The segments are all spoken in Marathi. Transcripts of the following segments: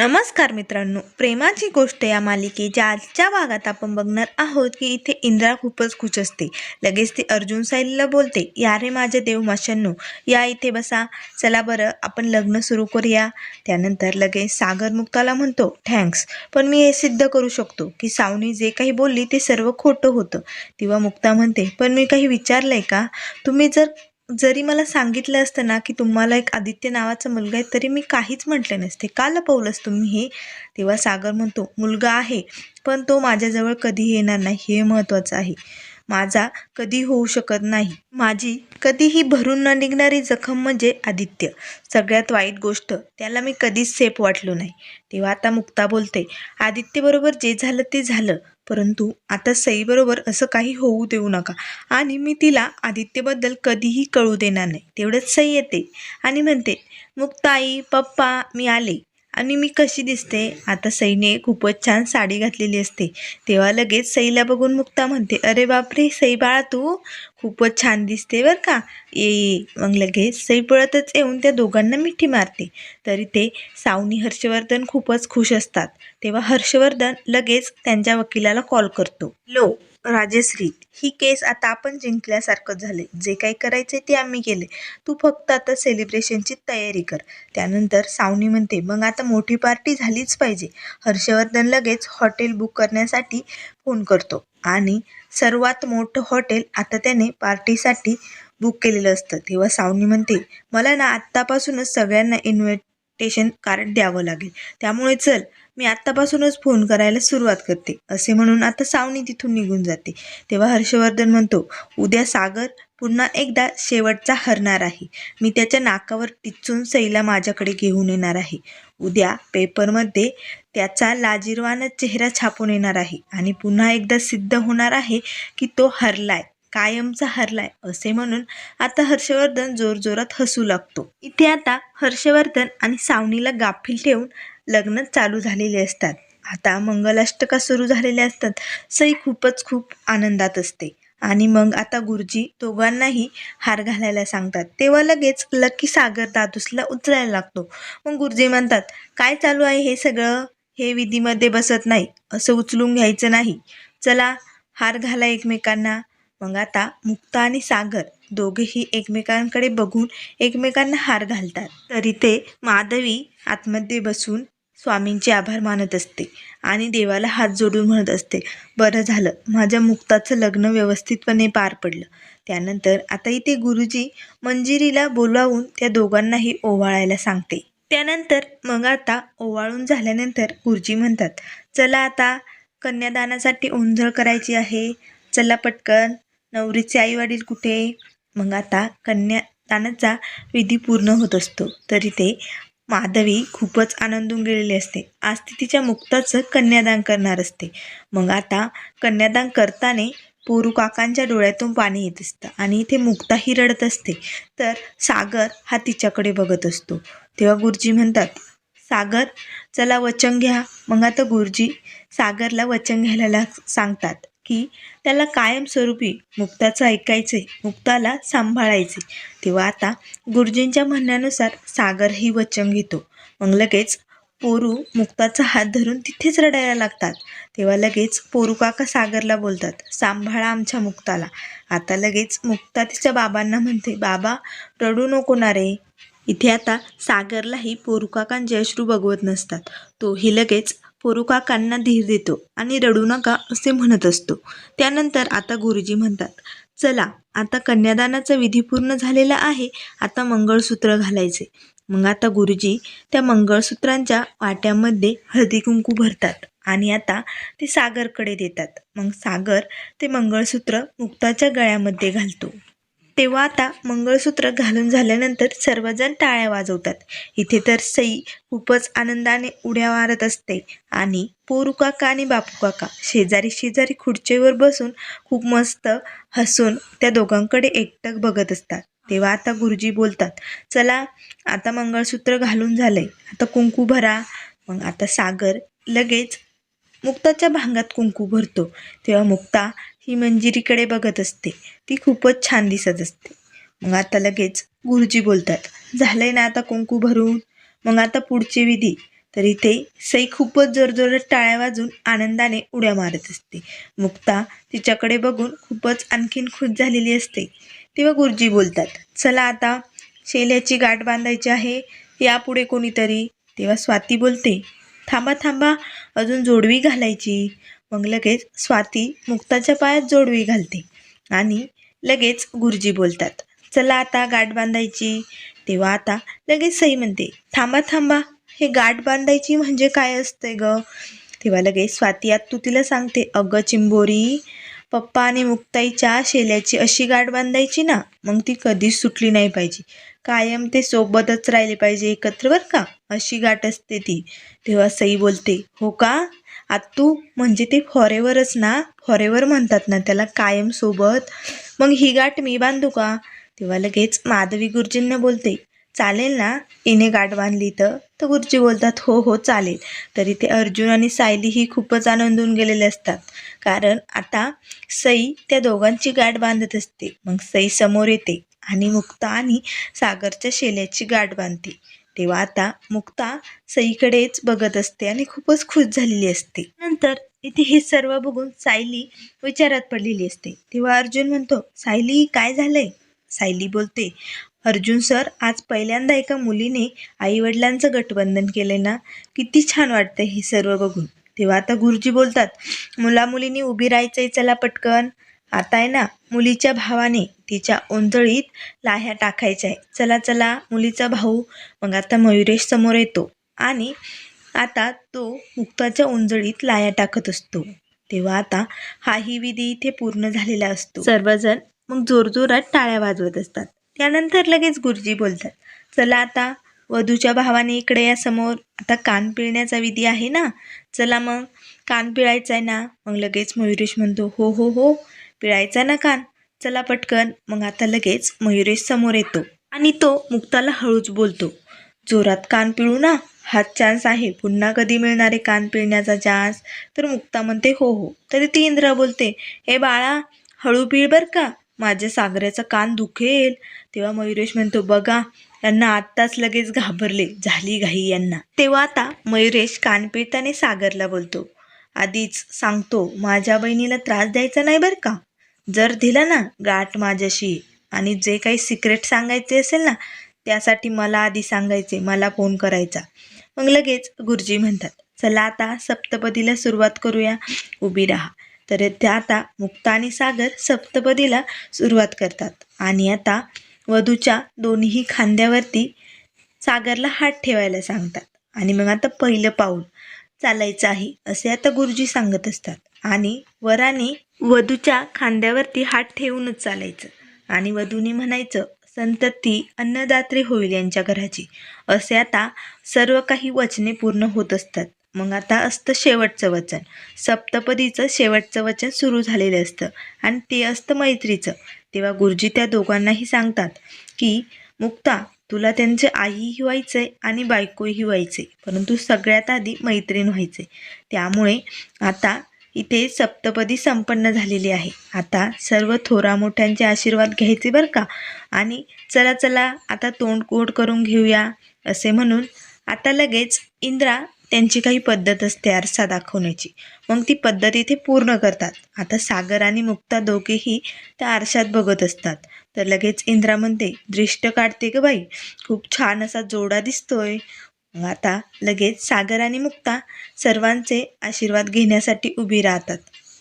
नमस्कार मित्रांनो प्रेमाची गोष्ट या मालिकेच्या आजच्या भागात आपण बघणार आहोत की इथे इंद्रा खूपच खुश असते. लगेच ती अर्जुन साईलला बोलते या रे माझे देव माशांनो या इथे बसा. चला बरं आपण लग्न सुरू करूया. त्यानंतर लगेच सागर मुक्ताला म्हणतो थँक्स पण मी हे सिद्ध करू शकतो की सावनी जे काही बोलली ते सर्व खोटं होतं. तेव्हा मुक्ता म्हणते पण मी काही विचारलंय का? तुम्ही जर जरी मला सांगितलं असतं ना की तुम्हाला एक आदित्य नावाचा मुलगा आहे तरी मी काहीच म्हटले नसते. का लपवलंस तुम्ही हे? तेव्हा सागर म्हणतो मुलगा आहे पण तो माझ्याजवळ कधी येणार नाही. हे महत्त्वाचं आहे. माझा कधी होऊ शकत नाही. माझी कधीही भरून न निघणारी जखम म्हणजे आदित्य. सगळ्यात वाईट गोष्ट त्याला मी कधीच सेफ वाटलो नाही. तेव्हा आता मुक्ता बोलते आदित्यबरोबर जे झालं ते झालं परंतु आता सईबरोबर असं काही होऊ देऊ नका. आणि मी तिला आदित्यबद्दल कधीही कळू देणार नाही. तेवढंच सई येते आणि म्हणते मुक्ताई पप्पा मी आले. आणि मी कशी दिसते? आता सईने खूपच छान साडी घातलेली असते. तेव्हा लगेच सईला बघून मुक्ता म्हणते अरे बापरे सई बाळा तू खूपच छान दिसते बरं का. ये ये. मग लगेच सई पळतच येऊन त्या दोघांना मिठी मारते. तरी ते सावनी हर्षवर्धन खूपच खुश असतात. तेव्हा हर्षवर्धन लगेच त्यांच्या वकिलाला कॉल करतो. लो राजश्री ही केस आता आपण जिंकल्यासारखं झाले जे काही करायचे ते आम्ही केले तू फक्त आता सेलिब्रेशनची तयारी कर. त्यानंतर सावनी म्हणते मग आता मोठी पार्टी झालीच पाहिजे. हर्षवर्धन लगेच हॉटेल बुक करण्यासाठी फोन करतो. आणि सर्वात मोठं हॉटेल आता त्याने पार्टीसाठी बुक केलेलं असतं. तेव्हा सावनी म्हणते मला ना आत्तापासूनच सगळ्यांना इन्व्हिटेशन कार्ड द्यावं लागेल. त्यामुळे चल मी आत्तापासूनच फोन करायला सुरुवात करते. असे म्हणून आता सावनी तिथून निघून जाते. तेव्हा हर्षवर्धन म्हणतो उद्या सागर पुन्हा एकदा शेवटचा हरणार आहे. मी त्याच्या नाकावर टिचून सईला माझ्याकडे घेऊन येणार आहे. उद्या पेपरमध्ये त्याचा लाजिरवाना चेहरा छापून येणार आहे आणि पुन्हा एकदा सिद्ध होणार आहे की तो हरलाय कायमचा हरलाय असे म्हणून आता हर्षवर्धन जोरजोरात हसू लागतो. इथे आता हर्षवर्धन आणि सावनीला गाफील ठेवून लग्न चालू झालेले असतात. आता मंगलाष्टका सुरू झालेल्या असतात. सई खूपच खूप आनंदात असते. आणि मग आता गुरुजी दोघांनाही हार घालायला सांगतात. तेव्हा लगेच लकी सागर दादूसला उचलायला लागतो. मग गुरुजी म्हणतात काय चालू आहे हे सगळं? हे विधीमध्ये बसत नाही. असं उचलून घ्यायचं नाही. चला हार घाला एकमेकांना. मग आता मुक्ता आणि सागर दोघेही एकमेकांकडे बघून एकमेकांना हार घालतात. तरी ते माधवी आतमध्ये बसून स्वामींचे आभार मानत असते आणि देवाला हात जोडून म्हणत असते बरं झालं माझ्या मुक्ताचं लग्न व्यवस्थितपणे पार पडलं. त्यानंतर आता इथे गुरुजी मंजिरीला बोलावून त्या दोघांनाही ओवाळायला सांगते. त्यानंतर मग आता ओवाळून झाल्यानंतर गुरुजी म्हणतात चला आता कन्यादानासाठी ओंझळ करायची आहे. चला पटकन नवरीचे आईवडील कुठे? मग आता कन्यादानाचा विधी पूर्ण होत असतो. तरी ते माधवी खूपच आनंदून गेलेली असते. आज ती तिच्या मुक्ताचं कन्यादान करणार असते. मग आता कन्यादान करताना पोरू काकांच्या डोळ्यातून पाणी येत असतं आणि इथे मुक्ताही रडत असते. तर सागर हा तिच्याकडे बघत असतो. तेव्हा गुरुजी म्हणतात सागर चला वचन घ्या. मग आता गुरुजी सागरला वचन घ्यायला सांगतात. की त्याला कायमस्वरूपी मुक्ताचं ऐकायचे मुक्ताला सांभाळायचे. तेव्हा आता गुरुजींच्या म्हणण्यानुसार सागर ही वचन घेतो. मग लगेच पोरू मुक्ताचा हात धरून तिथेच रडायला लागतात. तेव्हा लगेच पोरू काका सागरला बोलतात सांभाळा आमच्या मुक्ताला. आता लगेच मुक्ता तिच्या बाबांना म्हणते बाबा रडू नको ना रे. इथे आता सागरलाही पोरू काकांचे अश्रू बघवत नसतात. तोही लगेच पोरुकाकांना धीर देतो आणि रडू नका असे म्हणत असतो. त्यानंतर आता गुरुजी म्हणतात चला आता कन्यादानाचा विधी पूर्ण झालेला आहे आता मंगळसूत्र घालायचे. मग आता गुरुजी त्या मंगळसूत्रांच्या वाट्यामध्ये हळदी कुंकू भरतात आणि आता ते सागरकडे देतात. मग सागर ते मंगळसूत्र मुक्ताच्या गळ्यामध्ये घालतो. तेव्हा आता मंगळसूत्र घालून झाल्यानंतर सर्वजण टाळ्या वाजवतात. इथे तर सई खूपच आनंदाने उड्या मारत असते. आणि पोरू काका आणि बापू काका शेजारी शेजारी खुर्चीवर बसून खूप मस्त हसून त्या दोघांकडे एकटक बघत असतात. तेव्हा आता गुरुजी बोलतात चला आता मंगळसूत्र घालून झालंय. आता कुंकू भरा. मग आता सागर लगेच मुक्ताच्या भांगात कुंकू भरतो. तेव्हा मुक्ता ही मंजिरीकडे बघत असते. ती खूपच छान दिसत असते. मग आता लगेच गुरुजी बोलतात झालंय ना आता कुंकू भरून? मग आता पुढची विधी. तर इथे सई खूपच जोरजोरात टाळ्या वाजून आनंदाने उड्या मारत असते. मुक्ता तिच्याकडे बघून खूपच आणखीन खुश झालेली असते. तेव्हा गुरुजी बोलतात चला आता शेल्याची गाठ बांधायची आहे यापुढे कोणीतरी. तेव्हा स्वाती बोलते थांबा थांबा अजून जोडवी घालायची. मग लगेच स्वाती मुक्ताच्या पायात जोडवी घालते आणि लगेच गुरुजी बोलतात चला आता गाठ बांधायची. तेव्हा आता लगेच सई म्हणते थांबा थांबा हे गाठ बांधायची म्हणजे काय असते ग? तेव्हा लगेच स्वाती आत तू तिला सांगते अगं चिंबोरी पप्पा आणि मुक्ताईच्या शेल्याची अशी गाठ बांधायची ना मग ती कधीच सुटली नाही पाहिजे. कायम ते सोबतच राहिले पाहिजे एकत्र बरं का? अशी गाठ असते ती. तेव्हा सई बोलते हो का? आत्तू म्हणजे ते फॉरेवरच ना? फॉरेवर म्हणतात ना त्याला कायम सोबत. मग ही गाठ मी बांधू का? तेव्हा लगेच माधवी गुरुजींना बोलते चालेल ना? इने गाठ बांधली तर तर गुरुजी बोलतात हो हो चालेल. तरी ते अर्जुन आणि सायली ही खूपच आनंदून गेलेले असतात. कारण आता सई त्या दोघांची गाठ बांधत असते. मग सई समोर येते आणि मुक्ता आणि सागरच्या शेल्याची गाठ बांधते. तेव्हा आता मुक्ता सईकडेच बघत असते आणि खूपच खुश झालेली असते. नंतर इथे हे सर्व बघून सायली विचारात पडलेली असते. तेव्हा अर्जुन म्हणतो सायली काय झालंय? सायली बोलते अर्जुन सर आज पहिल्यांदा एका मुलीने आईवडिलांचं गठबंधन केलंय ना? किती छान वाटतंय हे सर्व बघून. तेव्हा आता गुरुजी बोलतात मुला मुलींनी उभी राहायचंय चला पटकन. आता आहे ना मुलीच्या भावाने तिच्या ओंजळीत लाह्या टाकायच्या आहे चला चला मुलीचा भाऊ. मग आता मयुरेश समोर येतो आणि आता तो मुक्ताच्या ओंजळीत लाया टाकत असतो. तेव्हा आता हाही विधी इथे पूर्ण झालेला असतो. सर्वजण मग जोरजोरात टाळ्या वाजवत असतात. त्यानंतर लगेच गुरुजी बोलतात चला आता वधूच्या भावाने इकडे या समोर. आता कान पिळण्याचा विधी आहे ना. चला मग कान पिळायचा आहे ना. मग लगेच मयुरेश म्हणतो हो हो हो. पिळायचा ना कान? चला पटकन. मग आता लगेच मयुरेश समोर येतो आणि तो मुक्ताला हळूच बोलतो. जोरात कान पिळू ना. हाच चान्स आहे. पुन्हा कधी मिळणारे कान पिळण्याचा चान्स तर मुक्ता म्हणते हो हो. तरी ती इंद्रा बोलते हे बाळा हळू पिळ बर का? माझ्या सागऱ्याचा कान दुखेल. तेव्हा मयुरेश म्हणतो बघा यांना आत्ताच लगेच घाबरले. झाली घाई यांना. तेव्हा आता मयुरेश कान पिळताने सागरला बोलतो आधीच सांगतो माझ्या बहिणीला त्रास द्यायचा नाही बरं का? जर दिलं ना गाठ माझ्याशी आणि जे काही सिक्रेट सांगायचे असेल ना त्यासाठी मला आधी सांगायचे मला फोन करायचा. मग लगेच गुरुजी म्हणतात चला आता सप्तपदीला सुरुवात करूया उभी राहा. तर त्या आता मुक्ता आणि सागर सप्तपदीला सुरुवात करतात. आणि आता वधूच्या दोन्ही खांद्यावरती सागरला हात ठेवायला सांगतात. आणि मग आता पहिलं पाऊल चालायचं आहे असे आता गुरुजी सांगत असतात. आणि वराने वधूच्या खांद्यावरती हात ठेवूनच चालायचं. आणि वधूने म्हणायचं संतती अन्नदात्री होईल यांच्या घराची. असे आता सर्व काही वचने पूर्ण होत असतात. मग आता असतं शेवटचं वचन. सप्तपदीचं शेवटचं वचन सुरू झालेलं असतं. आणि ते असतं मैत्रीचं. तेव्हा गुरुजी त्या दोघांनाही सांगतात की मुक्ता तुला त्यांचे आईही व्हायचंय आणि बायकोही व्हायचे परंतु सगळ्यात आधी मैत्रीण व्हायचे त्यामुळे आता इथे सप्तपदी संपन्न झालेली आहे. आता सर्व थोरा मोठ्यांचे आशीर्वाद घ्यायचे बरं का? आणि चला चला आता तोंड कोड करून घेऊया असे म्हणून आता लगेच इंद्रा त्यांची काही पद्धत असते आरसा दाखवण्याची. मग ती पद्धत इथे पूर्ण करतात. आता सागर आणि मुक्ता दोघेही त्या आरशात बघत असतात. तर लगेच इंद्रा म्हणते दृष्ट काढते ग बाई. खूप छान असा जोडा दिसतोय. आता लगेच सागर आणि मुक्ता सर्वांचे आशीर्वाद घेण्यासाठी उभी राहतात.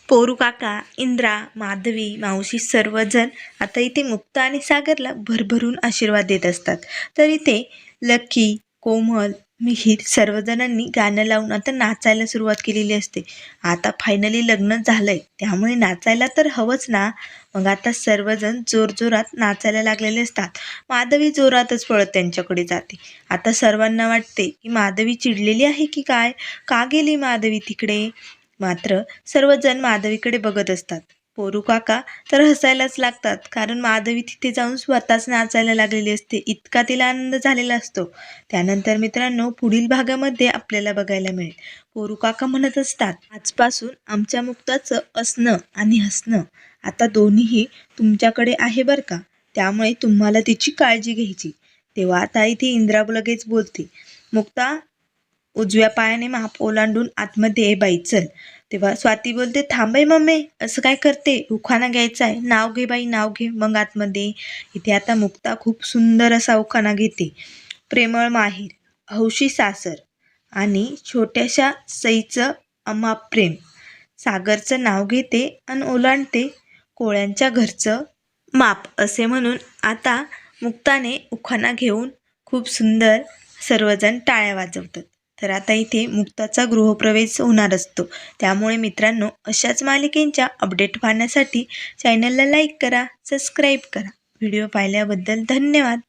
पोरू काका इंद्रा माधवी मावशी सर्वजण आता इथे मुक्ता आणि सागरला भरभरून आशीर्वाद देत असतात. तर इथे लकी कोमल मिहीर सर्वजणांनी गाणं लावून आता नाचायला सुरुवात केलेली असते. आता फायनली लग्न झालंय. त्यामुळे नाचायला तर हवंच ना. मग आता सर्वजण जोरजोरात नाचायला लागलेले असतात. माधवी जोरातच पळत त्यांच्याकडे जाते. आता सर्वांना वाटते की माधवी चिडलेली आहे की काय? का गेली माधवी तिकडे? मात्र सर्वजण माधवीकडे बघत असतात. पोरू काका तर हसायलाच लागतात. कारण माधवी तिथे जाऊन स्वतःच नाचायला लागलेली असते. इतका तिला आनंद झालेला असतो. त्यानंतर मित्रांनो पुढील भागामध्ये आपल्याला बघायला मिळेल. पोरू काका म्हणत असतात आजपासून आमच्या मुक्ताचं असणं आणि हसणं आता दोन्हीही तुमच्याकडे आहे बरं का? त्यामुळे तुम्हाला तिची काळजी घ्यायची. तेव्हा आता इथे इंद्रा लगेच बोलते मुक्ता उजव्या पायाने माप ओलांडून आतमध्ये ये बाई चल. तेव्हा स्वाती बोलते थांबय मम्मी असं काय करते? उखाणा घ्यायचा आहे. नाव घे बाई नाव घे. मग आतमध्ये इथे आता मुक्ता खूप सुंदर असा उखाणा घेते. प्रेमळ माहीर हौशी सासर आणि छोट्याशा सईचं अमाप प्रेम. सागरचं नाव घेते आणि ओलांडते कोळ्यांच्या घरचं माप असे म्हणून आता मुक्ताने उखाणा घेऊन खूप सुंदर सर्वजण टाळ्या वाजवतात. तर आता इथे मुक्ताचा गृहप्रवेश होणार असतो. त्यामुळे मित्रांनो अशाच मालिकेंच्या अपडेट पाहण्यासाठी चॅनलला लाईक करा सबस्क्राईब करा. व्हिडिओ पाहिल्याबद्दल धन्यवाद.